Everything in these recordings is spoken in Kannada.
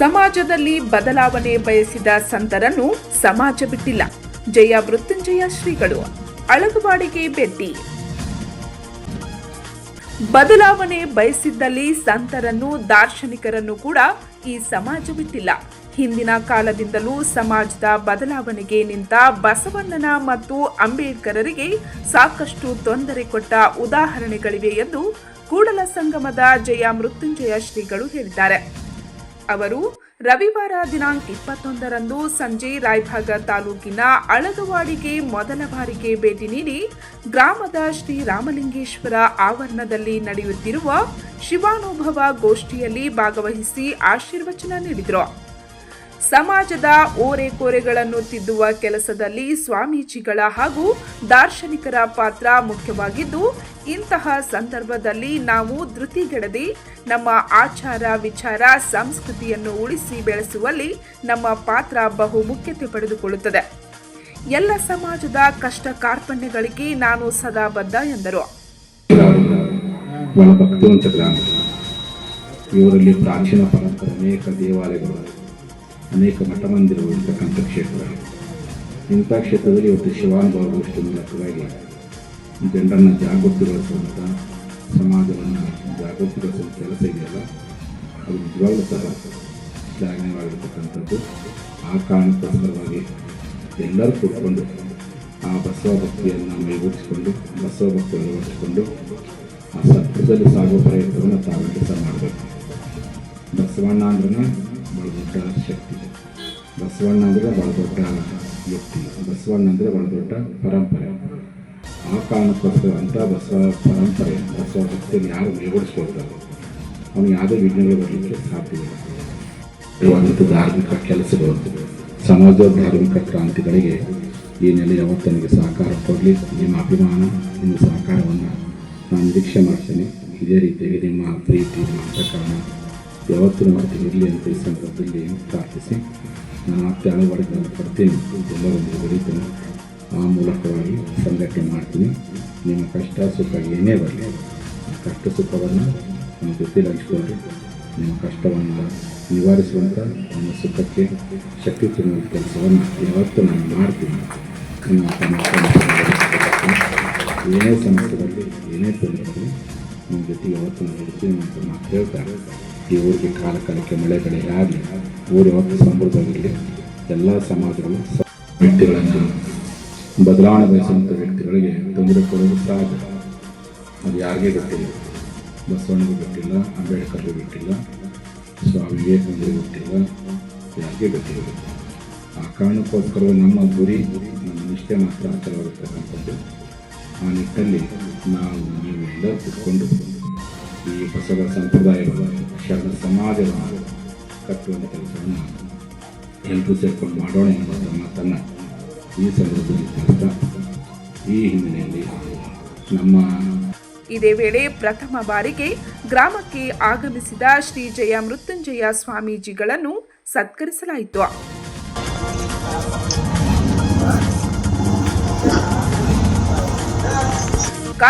ಸಮಾಜದಲ್ಲಿ ಬದಲಾವಣೆ ಬಯಸಿದ ಸಂತರನ್ನು ಸಮಾಜ ಬಿಟ್ಟಿಲ್ಲ. ಜಯ ಮೃತ್ಯುಂಜಯ ಶ್ರೀಗಳು. ಅಳಗುವಾಡಿಗೆ ಭೇಟಿ. ಬದಲಾವಣೆ ಬಯಸಿದ್ದಲ್ಲಿ ಸಂತರನ್ನು ದಾರ್ಶನಿಕರನ್ನು ಕೂಡ ಈ ಸಮಾಜ ಬಿಟ್ಟಿಲ್ಲ. ಹಿಂದಿನ ಕಾಲದಿಂದಲೂ ಸಮಾಜದ ಬದಲಾವಣೆಗೆ ನಿಂತ ಬಸವಣ್ಣನ ಮತ್ತು ಅಂಬೇಡ್ಕರರಿಗೆ ಸಾಕಷ್ಟು ತೊಂದರೆ ಕೊಟ್ಟ ಉದಾಹರಣೆಗಳಿವೆ ಎಂದು ಕೂಡಲ ಸಂಗಮದ ಜಯ ಮೃತ್ಯುಂಜಯ ಶ್ರೀಗಳು ಹೇಳಿದ್ದಾರೆ. ಅವರು ರವಿವಾರ ದಿನಾಂಕ ಇಪ್ಪತ್ತೊಂದರಂದು ಸಂಜೆ ರಾಯಭಾಗ ತಾಲೂಕಿನ ಅಳಗವಾಡಿಗೆ ಮೊದಲ ಬಾರಿಗೆ ಭೇಟಿ ನೀಡಿ ಗ್ರಾಮದ ಶ್ರೀ ರಾಮಲಿಂಗೇಶ್ವರ ಆವರಣದಲ್ಲಿ ನಡೆಯುತ್ತಿರುವ ಶಿವಾನುಭವ ಗೋಷ್ಠಿಯಲ್ಲಿ ಭಾಗವಹಿಸಿ ಆಶೀರ್ವಚನ ನೀಡಿದರು. ಸಮಾಜದ ಓರೆಕೋರೆಗಳನ್ನು ತಿದ್ದುವ ಕೆಲಸದಲ್ಲಿ ಸ್ವಾಮೀಜಿಗಳ ಹಾಗೂ ದಾರ್ಶನಿಕರ ಪಾತ್ರ ಮುಖ್ಯವಾಗಿದ್ದು, ಇಂತಹ ಸಂದರ್ಭದಲ್ಲಿ ನಾವು ಧೃತಿಗೆಡದೆ ನಮ್ಮ ಆಚಾರ ವಿಚಾರ, ಸಂಸ್ಕೃತಿಯನ್ನು ಉಳಿಸಿ ಬೆಳೆಸುವಲ್ಲಿ ನಮ್ಮ ಪಾತ್ರ ಬಹುಮುಖ್ಯತೆ ಪಡೆದುಕೊಳ್ಳುತ್ತದೆ. ಎಲ್ಲ ಸಮಾಜದ ಕಷ್ಟ ಕಾರ್ಪಣ್ಯಗಳಿಗೆ ನಾನು ಸದಾ ಬದ್ಧ ಎಂದರು. ಇವರಲ್ಲಿ ಪ್ರಾಚೀನ ಪರಂಪರೆ ಅನೇಕ ದೇವಾಲಯಗಳು. ಅನೇಕ ಮಠ ಮಂದಿರಗಳು ಇರ್ತಕ್ಕಂಥ ಕ್ಷೇತ್ರಗಳು. ಇಂಥ ಕ್ಷೇತ್ರದಲ್ಲಿ ಇವತ್ತು ಶಿವಾನುಭವ ಗೋಷ್ಠಿ ಮೂಲಕವಾಗಿ ಜನರನ್ನು ಜಾಗೃತಿಗೊಳಿಸುವಂಥ ಸಮಾಜವನ್ನು ಜಾಗೃತಿಗೊಳಿಸುವ ಕೆಲಸ ಇದೆಯಲ್ಲ, ಅದು ನಿಜವಾಗ್ಲೂ ಸಹ ಶ್ಲಾಘನೀಯವಾಗಿರ್ತಕ್ಕಂಥದ್ದು. ಆ ಕಾರಣಕ್ಕೋಸ್ಕರವಾಗಿ ಎಲ್ಲರೂ ಕೂತ್ಕೊಂಡು ಆ ಬಸವ ಭಕ್ತಿಯನ್ನು ಮೈಗೂಡಿಸಿಕೊಂಡು, ಬಸವ ಭಕ್ತಿ ಅಳವಡಿಸಿಕೊಂಡು ಆ ಸತ್ಯದಲ್ಲಿ ಸಾಗುವ ಪ್ರಯತ್ನವನ್ನು ತಾವೆಲ್ಲ ಸಹ ಮಾಡಬೇಕು. ಬಸವಣ್ಣ ಅಂದ್ರೆ ಬಹಳ ದೊಡ್ಡ ಬಸವಣ್ಣ ಅಂದರೆ ಭಾಳ ದೊಡ್ಡ ವ್ಯಕ್ತಿ. ಬಸವಣ್ಣ ಅಂದರೆ ಭಾಳ ದೊಡ್ಡ ಪರಂಪರೆ. ಆ ಕಾರಣಕ್ಕೋಸ್ಕರ ಅಂತ ಬಸವ ಪರಂಪರೆ, ಬಸವ ಭಕ್ತಿಯನ್ನು ಯಾರು ಮೇಲ್ಗಡಿಸ್ಕೊಳ್ತಾರೆ ಅವನು ಯಾವುದೇ ವಿಘ್ನಗಳು ಬರಲಿಕ್ಕೆ ಸಾಧ್ಯವಿಲ್ಲ ಧಾರ್ಮಿಕ ಕೆಲಸಗಳು, ಸಮಾಜ ಧಾರ್ಮಿಕ ಕ್ರಾಂತಿಗಳಿಗೆ ಈ ನೆಲೆ ಯಾವತ್ತು ನನಗೆ ಸಹಕಾರ ಕೊಡಲಿ. ನಿಮ್ಮ ಅಭಿಮಾನ, ನಿಮ್ಮ ಸಹಕಾರವನ್ನು ನಾನು ನಿರೀಕ್ಷೆ ಮಾಡ್ತೇನೆ. ಇದೇ ರೀತಿಯಾಗಿ ನಿಮ್ಮ ಪ್ರೀತಿ, ನಿಮ್ಮ ಅಂತಃಕರಣ ಯಾವತ್ತೂ ಮತ್ತೆ ಇರಲಿ ಅಂತ ಈ ಸಂದರ್ಭದಲ್ಲಿ ಪ್ರಾರ್ಥಿಸಿ. ನಾನು ಅಳವಡಿಕೆಯನ್ನು ಪಡ್ತೀನಿ ಎಲ್ಲರೊಂದಿಗೆ ಬೆಳೀತೇನೆ. ಆ ಮೂಲಕವಾಗಿ ಸಂಘಟನೆ ಮಾಡ್ತೀನಿ. ನಿಮ್ಮ ಕಷ್ಟ ಸುಖ ಏನೇ ಬರಲಿ, ಆ ಕಷ್ಟ ಸುಖವನ್ನು ನಮ್ಮ ಜೊತೆ ಹಂಚಿಕೊಂಡು ನಿಮ್ಮ ಕಷ್ಟವನ್ನು ನಿವಾರಿಸುವಂಥ ನಿಮ್ಮ ಸುಖಕ್ಕೆ ಶಕ್ತಿ ತುಂಬುವ ಕೆಲಸವನ್ನು ಯಾವತ್ತೂ ನಾನು ಮಾಡ್ತೀನಿ. ಏನೇ ಸಮಸ್ಯೆ ಬರಲಿ ಏನೇ ತೊಂದರೆ ನಿಮ್ಮ ಜೊತೆಗೆ ಯಾವತ್ತೂ ನಾನು ಹೇಳ್ತೀನಿ ಅಂತ ಮಾತು ಹೇಳ್ತಾರೆ ಈ ಊರಿಗೆ ಕಾಲ ಕಾಲಕ್ಕೆ ಮಳೆ ಬೆಳೆ ಆಗಲಿ ಊರು ಯಾವತ್ತೂ ಸಮೃದ್ಧವಾಗಿರಲಿ ಎಲ್ಲ ಸಮಾಜಗಳು ವ್ಯಕ್ತಿಗಳನ್ನು ಬದಲಾವಣೆ ಬಯಸುವಂಥ ವ್ಯಕ್ತಿಗಳಿಗೆ ತೊಂದರೆ ಕೊಡೋದು ಸಹಜ. ಅದು ಯಾರಿಗೇ ಗೊತ್ತಿಲ್ಲ? ಬಸವಣ್ಣಗೂ ಗೊತ್ತಿಲ್ಲ, ಅಂಬೇಡ್ಕರ್ಗೂ ಗೊತ್ತಿಲ್ಲ ಸ್ವಾಮಿ ವಿವೇಕಾನಂದರಿಗೆ ಗೊತ್ತಿಲ್ಲ, ಯಾರಿಗೂ ಗೊತ್ತಿಲ್ಲ? ಆ ಕಾರಣಕ್ಕೋಸ್ಕರ ನಮ್ಮ ಗುರಿ, ನಮ್ಮ ನಿಷ್ಠೆ ಮಾತ್ರ ಆಚಾರವಾಗಿರ್ತಕ್ಕಂಥದ್ದು ಆ ನಿಟ್ಟಲ್ಲಿ ನಾವು ನೀವು ಎಲ್ಲ ಕೂತ್ಕೊಂಡು ಈ ಬಸವ ಸಂಪ್ರದಾಯಗಳ ಶರಣ ಸಮಾಜವನ್ನು ಕಟ್ಟುವಂಥ ಕೆಲಸವನ್ನು ಎಲ್ಲರೂ ಸೇರ್ಕೊಂಡು ಮಾಡೋಣ ಎನ್ನುವಂಥ ಮಾತನ್ನು ಈ ಸಂದರ್ಭದಲ್ಲಿ ತಿಳಿಸ್ತಾ ಈ ಹಿನ್ನೆಲೆಯಲ್ಲಿ ನಮ್ಮ ಇದೇ ವೇಳೆ ಪ್ರಥಮ ಬಾರಿಗೆ ಗ್ರಾಮಕ್ಕೆ ಆಗಮಿಸಿದ ಶ್ರೀ ಜಯ ಮೃತ್ಯುಂಜಯ ಸ್ವಾಮೀಜಿಗಳನ್ನು ಸತ್ಕರಿಸಲಾಯಿತು.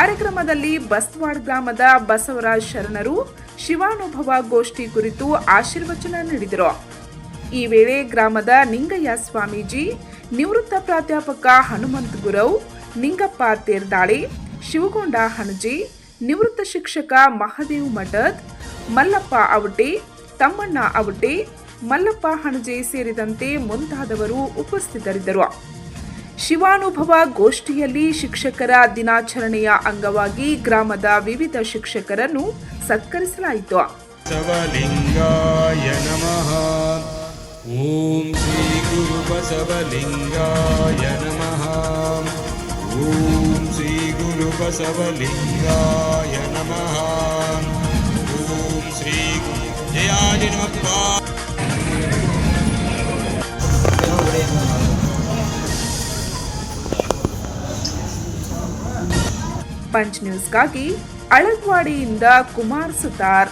ಕಾರ್ಯಕ್ರಮದಲ್ಲಿ ಬಸ್ವಾಡ್ ಗ್ರಾಮದ ಬಸವರಾಜ್ ಶರಣರು ಶಿವಾನುಭವ ಗೋಷ್ಠಿ ಕುರಿತು ಆಶೀರ್ವಚನ ನೀಡಿದರು. ಈ ವೇಳೆ ಗ್ರಾಮದ ನಿಂಗಯ್ಯ ಸ್ವಾಮೀಜಿ, ನಿವೃತ್ತ ಪ್ರಾಧ್ಯಾಪಕ ಹನುಮಂತ ಗುರವ್, ನಿಂಗಪ್ಪ ತೇರ್ದಾಳಿ, ಶಿವಗೊಂಡ ಹಣಜಿ ನಿವೃತ್ತ ಶಿಕ್ಷಕ ಮಹದೇವ್ ಮಠದ್, ಮಲ್ಲಪ್ಪ ಅವಟಿ, ತಮ್ಮಣ್ಣ ಅವಟಿ, ಮಲ್ಲಪ್ಪ ಹಣಜಿ ಸೇರಿದಂತೆ ಮುಂತಾದವರು ಉಪಸ್ಥಿತರಿದ್ದರು. ಶಿವಾನುಭವ ಗೋಷ್ಠಿಯಲ್ಲಿ ಶಿಕ್ಷಕರ ದಿನಾಚರಣೆಯ ಅಂಗವಾಗಿ ಗ್ರಾಮದ ವಿವಿಧ ಶಿಕ್ಷಕರನ್ನು ಸತ್ಕರಿಸಲಾಯಿತು. ಓಂ ಶ್ರೀ ಗುರು ಬಸವಲಿಂಗಾಯ ನಮಃ. ಓಂ ಶ್ರೀ ಗುರು ಬಸವಲಿಂಗಾಯ ನಮಃ. ಓಂ ಶ್ರೀ ಜಯ ಪಂಚ್ ನ್ಯೂಸ್ಗಾಗಿ ಅಳಗ್ವಾಡಿಯಿಂದ ಕುಮಾರ್ ಸುತಾರ್.